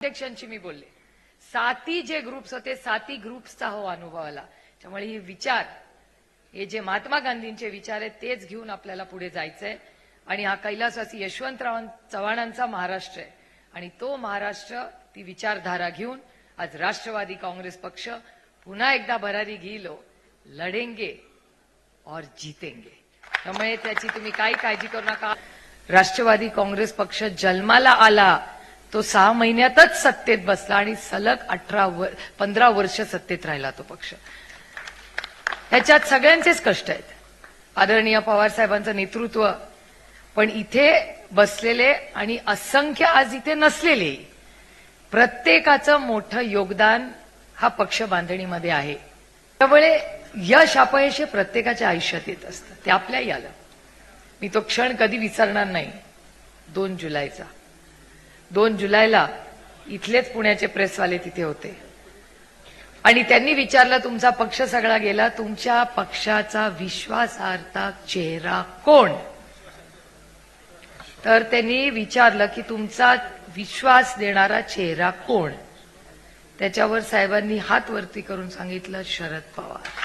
अध्यक्षांशी मी बोलले. साती जे ग्रुप्स होते साती ग्रुप्सचा हो अनुभव आला. त्यामुळे हे विचार हे जे महात्मा गांधींचे विचार आहेत तेच घेऊन आपल्याला पुढे जायचंय. आणि हा कैलासवासी यशवंतराव चव्हाणांचा महाराष्ट्र आहे. आणि तो महाराष्ट्र ती विचारधारा घेऊन आज राष्ट्रवादी काँग्रेस पक्ष पुन्हा एकदा भरारी घेलो लढेंगे और जीतेंगे. त्यामुळे त्याची तुम्ही काही काळजी करू नका. राष्ट्रवादी काँग्रेस पक्ष जन्माला आला. तो सहा महिन्यातच सत्तेत बसला आणि सलग अठरा वर पंधरा वर्ष सत्तेत राहिला तो पक्ष. ह्याच्यात सगळ्यांचेच कष्ट आहेत. आदरणीय पवार साहेबांचं नेतृत्व. पण इथे बसलेले आणि असंख्य आज इथे नसलेले प्रत्येकाचं मोठं योगदान हा पक्ष बांधणीमध्ये आहे. त्यामुळे यश अपयश हे प्रत्येकाच्या आयुष्यात येत असतं. ते आपल्याही आलं. मी तो क्षण कधी विसरणार नाही. दोन जुलैचा. दोन जुलैला इथलेच पुण्याचे प्रेसवाले तिथे होते. आणि त्यांनी विचारलं तुमचा पक्ष सगळा गेला तुमच्या पक्षाचा विश्वासार्हता चेहरा कोण? तर त्यांनी विचारलं की तुमचा विश्वास देणारा चेहरा कोण? त्याच्यावर साहेबांनी हात वरती करून सांगितलं शरद पवार.